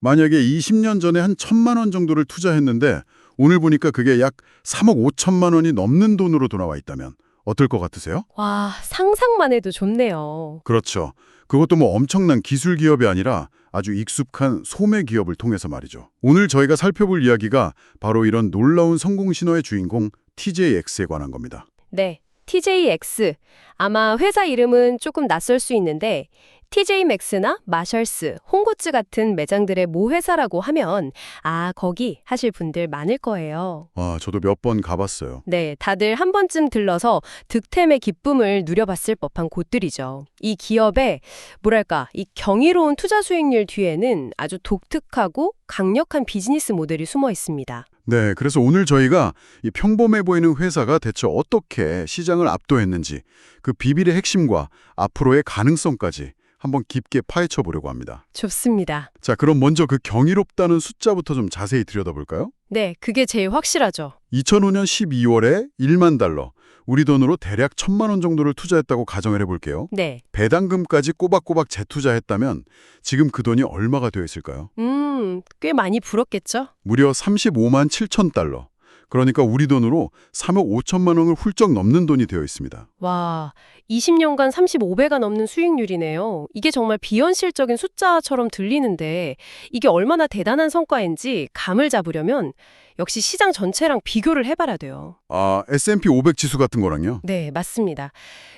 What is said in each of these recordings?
만약에 20년 전에 한 천만 원 정도를 투자했는데 오늘 보니까 그게 약 3억 5천만 원이 넘는 돈으로 돌아와 있다면 어떨 것 같으세요? 와, 상상만 해도 좋네요. 그렇죠. 그것도 뭐 엄청난 기술 기업이 아니라 아주 익숙한 소매 기업을 통해서 말이죠. 오늘 저희가 살펴볼 이야기가 바로 이런 놀라운 성공 신호의 주인공 TJX에 관한 겁니다. 네, TJX. 아마 회사 이름은 조금 낯설 수 있는데 TJmax나 마셜스, 홍고츠 같은 매장들의 모회사라고 하면 아, 거기 하실 분들 많을 거예요. 아, 저도 몇 번 가봤어요. 네, 다들 한 번쯤 들러서 득템의 기쁨을 누려봤을 법한 곳들이죠. 이 기업의 뭐랄까, 이 경이로운 투자 수익률 뒤에는 아주 독특하고 강력한 비즈니스 모델이 숨어 있습니다. 네, 그래서 오늘 저희가 이 평범해 보이는 회사가 대체 어떻게 시장을 압도했는지 그 비밀의 핵심과 앞으로의 가능성까지 한번 깊게 파헤쳐 보려고 합니다. 좋습니다. 자, 그럼 먼저 그 경이롭다는 숫자부터 좀 자세히 들여다볼까요? 네, 그게 제일 확실하죠. 2005년 12월에 1만 달러, 우리 돈으로 대략 1천만 원 정도를 투자했다고 가정을 해볼게요. 네. 배당금까지 꼬박꼬박 재투자했다면 지금 그 돈이 얼마가 되어 있을까요? 음, 꽤 많이 불었겠죠? 무려 35만 7천 달러. 그러니까 우리 돈으로 3억 5천만 원을 훌쩍 넘는 돈이 되어 있습니다. 와, 20년간 35배가 넘는 수익률이네요. 이게 정말 비현실적인 숫자처럼 들리는데 이게 얼마나 대단한 성과인지 감을 잡으려면 역시 시장 전체랑 비교를 해봐야 돼요. 아, S&P 500 지수 같은 거랑요? 네, 맞습니다.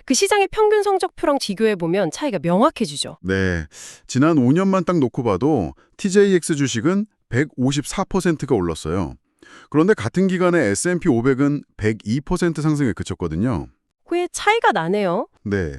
그 시장의 평균 성적표랑 비교해보면 차이가 명확해지죠. 네. 지난 5년만 딱 놓고 봐도 TJX 주식은 154%가 올랐어요. 그런데 같은 기간에 S&P 500은 102% 상승에 그쳤거든요. 꽤 차이가 나네요. 네.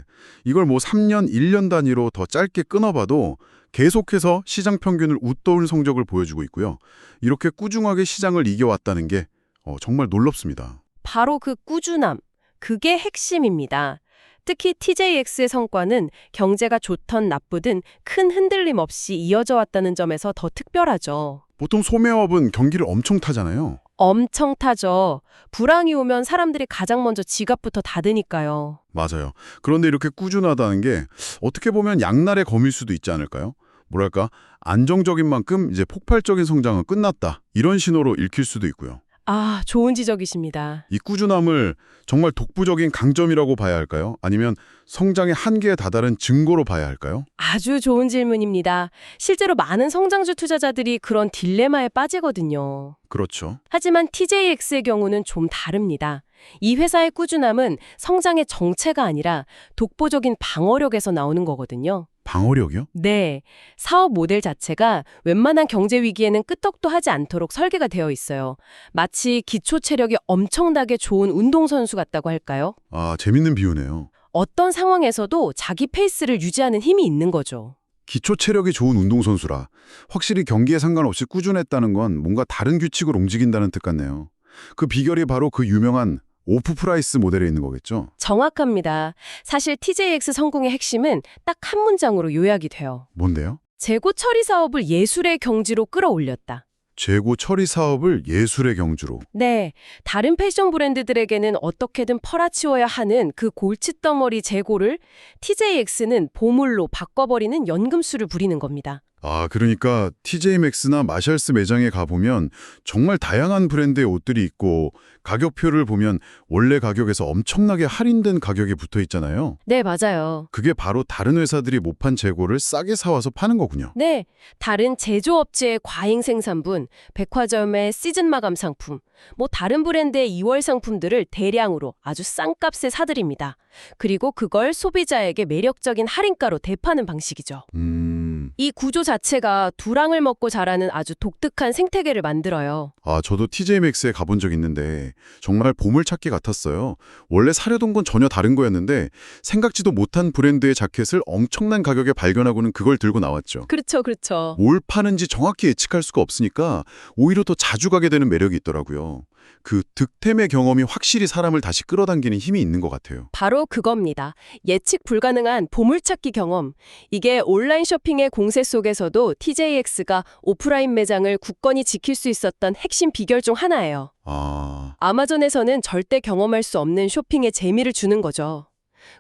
이걸 뭐 3년, 1년 단위로 더 짧게 끊어봐도 계속해서 시장 평균을 웃도는 성적을 보여주고 있고요. 이렇게 꾸준하게 시장을 이겨왔다는 게 어, 정말 놀랍습니다. 바로 그 꾸준함, 그게 핵심입니다. 특히 TJX의 성과는 경제가 좋던 나쁘든 큰 흔들림 없이 이어져 왔다는 점에서 더 특별하죠. 보통 소매업은 경기를 엄청 타잖아요. 엄청 타죠. 불황이 오면 사람들이 가장 먼저 지갑부터 닫으니까요. 맞아요. 그런데 이렇게 꾸준하다는 게 어떻게 보면 양날의 검일 수도 있지 않을까요? 뭐랄까 안정적인 만큼 이제 폭발적인 성장은 끝났다. 이런 신호로 읽힐 수도 있고요. 아, 좋은 지적이십니다. 이 꾸준함을 정말 독보적인 강점이라고 봐야 할까요? 아니면 성장의 한계에 다다른 증거로 봐야 할까요? 아주 좋은 질문입니다. 실제로 많은 성장주 투자자들이 그런 딜레마에 빠지거든요. 그렇죠. 하지만 TJX의 경우는 좀 다릅니다. 이 회사의 꾸준함은 성장의 정체가 아니라 독보적인 방어력에서 나오는 거거든요. 방어력이요? 네, 사업 모델 자체가 웬만한 경제 위기에는 끄떡도 하지 않도록 설계가 되어 있어요. 마치 기초 체력이 엄청나게 좋은 운동선수 같다고 할까요? 아, 재밌는 비유네요. 어떤 상황에서도 자기 페이스를 유지하는 힘이 있는 거죠. 기초 체력이 좋은 운동선수라 확실히 경기에 상관없이 꾸준했다는 건 뭔가 다른 규칙을 움직인다는 뜻 같네요. 그 비결이 바로 그 유명한 오프 프라이스 모델에 있는 거겠죠? 정확합니다. 사실 TJX 성공의 핵심은 딱 한 문장으로 요약이 돼요. 뭔데요? 재고 처리 사업을 예술의 경지로 끌어올렸다. 재고 처리 사업을 예술의 경주로. 네, 다른 패션 브랜드들에게는 어떻게든 퍼라치워야 하는 그 골칫덩어리 재고를 TJX는 보물로 바꿔버리는 연금술을 부리는 겁니다. 아, 그러니까 TJ 맥스나 마샬스 매장에 가보면 정말 다양한 브랜드의 옷들이 있고 가격표를 보면 원래 가격에서 엄청나게 할인된 가격이 붙어 있잖아요. 네, 맞아요. 그게 바로 다른 회사들이 못 판 재고를 싸게 사와서 파는 거군요. 네, 다른 제조업체의 과잉 생산분, 백화점의 시즌 마감 상품, 뭐 다른 브랜드의 2월 상품들을 대량으로 아주 싼 값에 사들입니다. 그리고 그걸 소비자에게 매력적인 할인가로 대파는 방식이죠. 음... 이 구조 자체가 두랑을 먹고 자라는 아주 독특한 생태계를 만들어요. 아, 저도 TJ 맥스에 가본 적 있는데 정말 보물찾기 같았어요. 원래 사려던 건 전혀 다른 거였는데 생각지도 못한 브랜드의 자켓을 엄청난 가격에 발견하고는 그걸 들고 나왔죠. 그렇죠, 그렇죠. 뭘 파는지 정확히 예측할 수가 없으니까 오히려 더 자주 가게 되는 매력이 있더라고요. 그 득템의 경험이 확실히 사람을 다시 끌어당기는 힘이 있는 것 같아요. 바로 그겁니다. 예측 불가능한 보물찾기 경험. 이게 온라인 쇼핑의 공세 속에서도 TJX가 오프라인 매장을 굳건히 지킬 수 있었던 핵심 비결 중 하나예요. 아, 아마존에서는 절대 경험할 수 없는 쇼핑의 재미를 주는 거죠.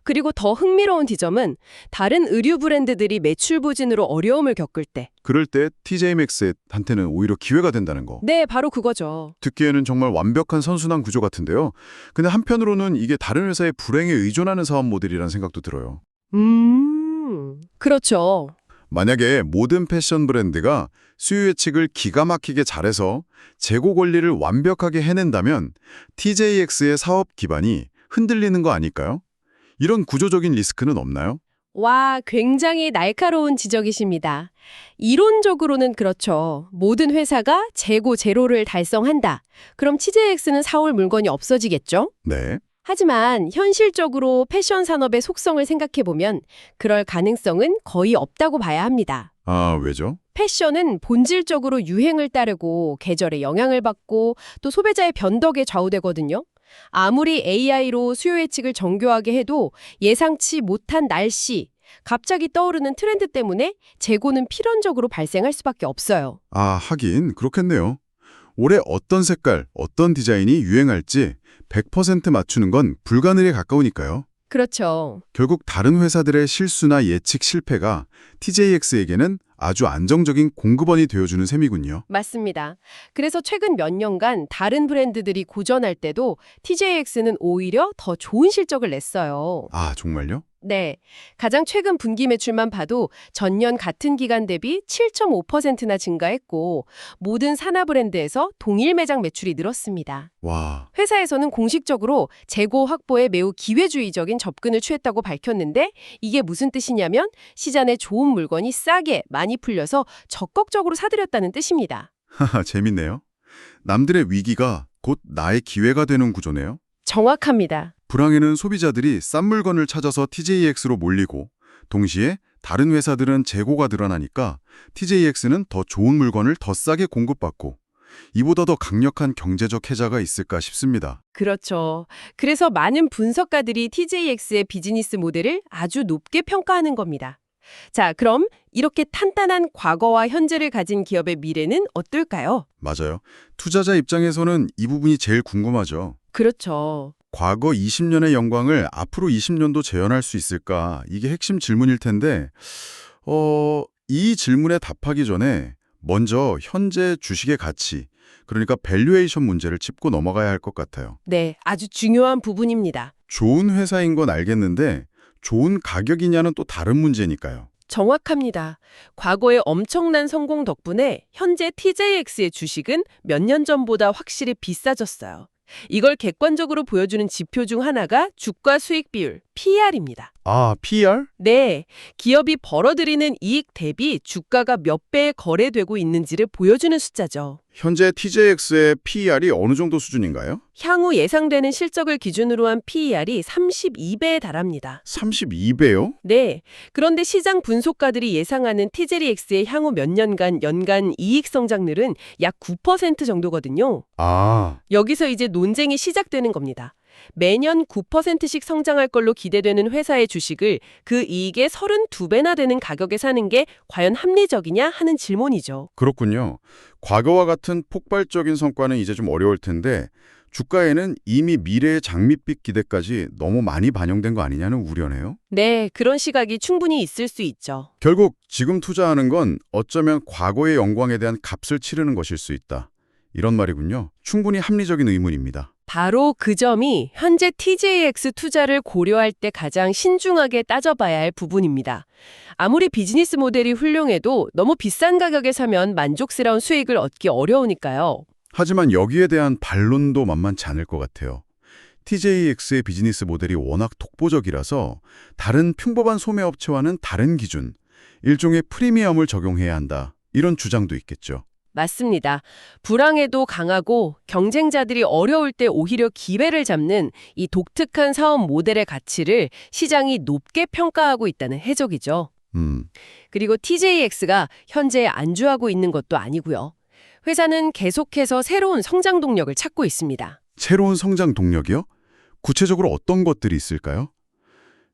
그리고 더 흥미로운 지점은 다른 의류 브랜드들이 매출 부진으로 어려움을 겪을 때. 그럴 때 TJmax한테는 오히려 기회가 된다는 거. 네, 바로 그거죠. 듣기에는 정말 완벽한 선순환 구조 같은데요. 근데 한편으로는 이게 다른 회사의 불행에 의존하는 사업 모델이라는 생각도 들어요. 음. 그렇죠. 만약에 모든 패션 브랜드가 수요 예측을 기가 막히게 잘해서 재고 권리를 완벽하게 해낸다면 TJX의 사업 기반이 흔들리는 거 아닐까요? 이런 구조적인 리스크는 없나요? 와, 굉장히 날카로운 지적이십니다. 이론적으로는 그렇죠. 모든 회사가 재고 제로를 달성한다. 그럼 TJX는 사올 물건이 없어지겠죠? 네. 하지만 현실적으로 패션 산업의 속성을 생각해보면 그럴 가능성은 거의 없다고 봐야 합니다. 아, 왜죠? 패션은 본질적으로 유행을 따르고 계절에 영향을 받고 또 소비자의 변덕에 좌우되거든요. 아무리 AI로 수요 예측을 정교하게 해도 예상치 못한 날씨, 갑자기 떠오르는 트렌드 때문에 재고는 필연적으로 발생할 수밖에 없어요. 아, 하긴 그렇겠네요. 올해 어떤 색깔, 어떤 디자인이 유행할지 100% 맞추는 건 불가능에 가까우니까요. 그렇죠. 결국 다른 회사들의 실수나 예측 실패가 TJX에게는 아주 안정적인 공급원이 되어주는 셈이군요. 맞습니다. 그래서 최근 몇 년간 다른 브랜드들이 고전할 때도 TJX는 오히려 더 좋은 실적을 냈어요. 아, 정말요? 네. 가장 최근 분기 매출만 봐도 전년 같은 기간 대비 7.5%나 증가했고 모든 산하 브랜드에서 동일 매장 매출이 늘었습니다. 와, 회사에서는 공식적으로 재고 확보에 매우 기회주의적인 접근을 취했다고 밝혔는데 이게 무슨 뜻이냐면 시장에 좋은 물건이 싸게 많이 풀려서 적극적으로 사들였다는 뜻입니다. 하하, 재밌네요. 남들의 위기가 곧 나의 기회가 되는 구조네요. 정확합니다. 불황에는 소비자들이 싼 물건을 찾아서 TJX로 몰리고 동시에 다른 회사들은 재고가 늘어나니까 TJX는 더 좋은 물건을 더 싸게 공급받고 이보다 더 강력한 경제적 해자가 있을까 싶습니다. 그렇죠. 그래서 많은 분석가들이 TJX의 비즈니스 모델을 아주 높게 평가하는 겁니다. 자, 그럼 이렇게 탄탄한 과거와 현재를 가진 기업의 미래는 어떨까요? 맞아요. 투자자 입장에서는 이 부분이 제일 궁금하죠. 그렇죠. 과거 20년의 영광을 앞으로 20년도 재현할 수 있을까? 이게 핵심 질문일 텐데, 어, 이 질문에 답하기 전에 먼저 현재 주식의 가치, 그러니까 밸류에이션 문제를 짚고 넘어가야 할 것 같아요. 네, 아주 중요한 부분입니다. 좋은 회사인 건 알겠는데, 좋은 가격이냐는 또 다른 문제니까요. 정확합니다. 과거의 엄청난 성공 덕분에 현재 TJX의 주식은 몇 년 전보다 확실히 비싸졌어요. 이걸 객관적으로 보여주는 지표 중 하나가 주가 수익 비율, PR입니다. 아, PR? 네, 기업이 벌어들이는 이익 대비 주가가 몇 배에 거래되고 있는지를 보여주는 숫자죠. 현재 TJX의 PER이 어느 정도 수준인가요? 향후 예상되는 실적을 기준으로 한 PER이 32배에 달합니다. 32배요? 네, 그런데 시장 분석가들이 예상하는 TJX의 향후 몇 년간 연간 이익 성장률은 약 9% 정도거든요. 아, 여기서 이제 논쟁이 시작되는 겁니다. 매년 9%씩 성장할 걸로 기대되는 회사의 주식을 그 이익의 32배나 되는 가격에 사는 게 과연 합리적이냐 하는 질문이죠. 그렇군요. 과거와 같은 폭발적인 성과는 이제 좀 어려울 텐데 주가에는 이미 미래의 장밋빛 기대까지 너무 많이 반영된 거 아니냐는 우려네요. 네, 그런 시각이 충분히 있을 수 있죠. 결국 지금 투자하는 건 어쩌면 과거의 영광에 대한 값을 치르는 것일 수 있다. 이런 말이군요. 충분히 합리적인 의문입니다. 바로 그 점이 현재 TJX 투자를 고려할 때 가장 신중하게 따져봐야 할 부분입니다. 아무리 비즈니스 모델이 훌륭해도 너무 비싼 가격에 사면 만족스러운 수익을 얻기 어려우니까요. 하지만 여기에 대한 반론도 만만치 않을 것 같아요. TJX의 비즈니스 모델이 워낙 독보적이라서 다른 평범한 소매업체와는 다른 기준, 일종의 프리미엄을 적용해야 한다. 이런 주장도 있겠죠. 맞습니다. 불황에도 강하고 경쟁자들이 어려울 때 오히려 기회를 잡는 이 독특한 사업 모델의 가치를 시장이 높게 평가하고 있다는 해석이죠. 음, 그리고 TJX가 현재 안주하고 있는 것도 아니고요. 회사는 계속해서 새로운 성장 동력을 찾고 있습니다. 새로운 성장 동력이요? 구체적으로 어떤 것들이 있을까요?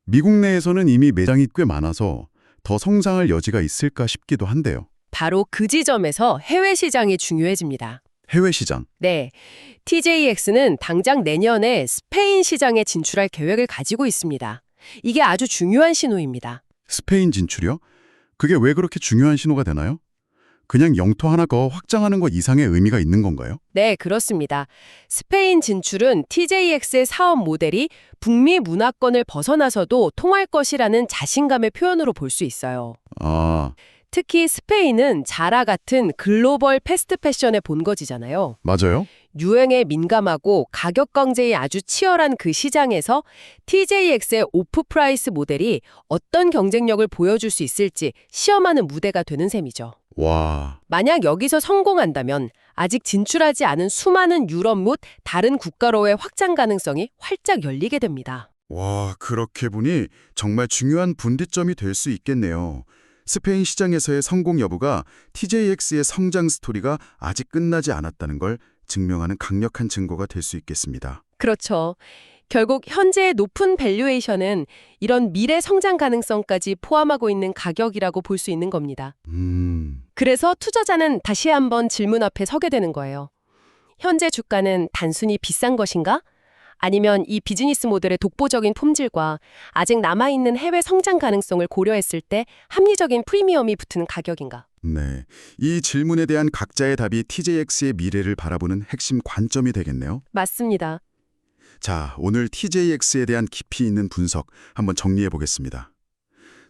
미국 내에서는 이미 매장이 꽤 많아서 더 성장할 여지가 있을까 싶기도 한데요. 바로 그 지점에서 해외 시장이 중요해집니다. 해외 시장. 네. TJX는 당장 내년에 스페인 시장에 진출할 계획을 가지고 있습니다. 이게 아주 중요한 신호입니다. 스페인 진출이요? 그게 왜 그렇게 중요한 신호가 되나요? 그냥 영토 하나 더 확장하는 것 이상의 의미가 있는 건가요? 네, 그렇습니다. 스페인 진출은 TJX의 사업 모델이 북미 문화권을 벗어나서도 통할 것이라는 자신감의 표현으로 볼 수 있어요. 아, 특히 스페인은 자라 같은 글로벌 패스트 패션의 본거지잖아요. 맞아요. 유행에 민감하고 가격 경쟁이 아주 치열한 그 시장에서 TJX의 오프 프라이스 모델이 어떤 경쟁력을 보여줄 수 있을지 시험하는 무대가 되는 셈이죠. 와, 만약 여기서 성공한다면 아직 진출하지 않은 수많은 유럽 및 다른 국가로의 확장 가능성이 활짝 열리게 됩니다. 와, 그렇게 보니 정말 중요한 분기점이 될 수 있겠네요. 스페인 시장에서의 성공 여부가 TJX의 성장 스토리가 아직 끝나지 않았다는 걸 증명하는 강력한 증거가 될 수 있겠습니다. 그렇죠. 결국 현재의 높은 밸류에이션은 이런 미래 성장 가능성까지 포함하고 있는 가격이라고 볼 수 있는 겁니다. 음, 그래서 투자자는 다시 한번 질문 앞에 서게 되는 거예요. 현재 주가는 단순히 비싼 것인가? 아니면 이 비즈니스 모델의 독보적인 품질과 아직 남아있는 해외 성장 가능성을 고려했을 때 합리적인 프리미엄이 붙는 가격인가? 네. 이 질문에 대한 각자의 답이 TJX의 미래를 바라보는 핵심 관점이 되겠네요. 맞습니다. 자, 오늘 TJX에 대한 깊이 있는 분석 한번 정리해 보겠습니다.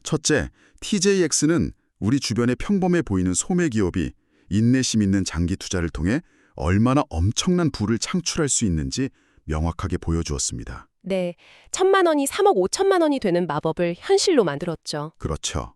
첫째, TJX는 우리 주변에 평범해 보이는 소매 기업이 인내심 있는 장기 투자를 통해 얼마나 엄청난 부를 창출할 수 있는지 명확하게 보여주었습니다. 네, 천만 원이 3억 5천만 원이 되는 마법을 현실로 만들었죠. 그렇죠.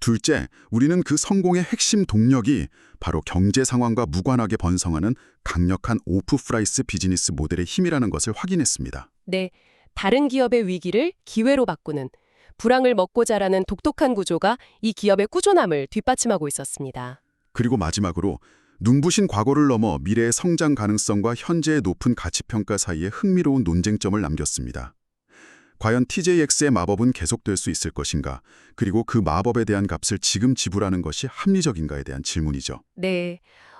둘째, 우리는 그 성공의 핵심 동력이 바로 경제 상황과 무관하게 번성하는 강력한 오프 프라이스 비즈니스 모델의 힘이라는 것을 확인했습니다. 네, 다른 기업의 위기를 기회로 바꾸는 불황을 먹고 자라는 독특한 구조가 이 기업의 꾸준함을 뒷받침하고 있었습니다. 그리고 마지막으로 눈부신 과거를 넘어 미래의 성장 가능성과 현재의 높은 가치평가 사이에 흥미로운 논쟁점을 남겼습니다. 과연 TJX의 마법은 계속될 수 있을 것인가? 그리고 그 마법에 대한 값을 지금 지불하는 것이 합리적인가에 대한 질문이죠. 네.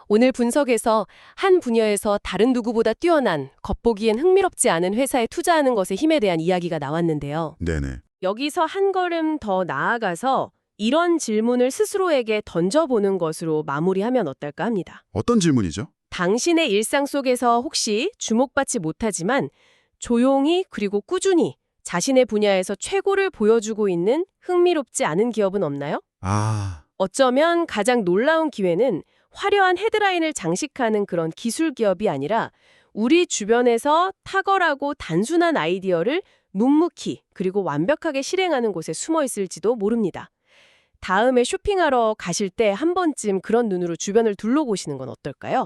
오늘 분석에서 한 분야에서 다른 누구보다 뛰어난 겉보기엔 흥미롭지 않은 회사에 투자하는 것의 힘에 대한 이야기가 나왔는데요. 네네. 여기서 한 걸음 더 나아가서 이런 질문을 스스로에게 던져보는 것으로 마무리하면 어떨까 합니다. 어떤 질문이죠? 당신의 일상 속에서 혹시 주목받지 못하지만 조용히 그리고 꾸준히 자신의 분야에서 최고를 보여주고 있는 흥미롭지 않은 기업은 없나요? 아, 어쩌면 가장 놀라운 기회는 화려한 헤드라인을 장식하는 그런 기술 기업이 아니라 우리 주변에서 탁월하고 단순한 아이디어를 묵묵히 그리고 완벽하게 실행하는 곳에 숨어 있을지도 모릅니다. 다음에 쇼핑하러 가실 때 한 번쯤 그런 눈으로 주변을 둘러보시는 건 어떨까요?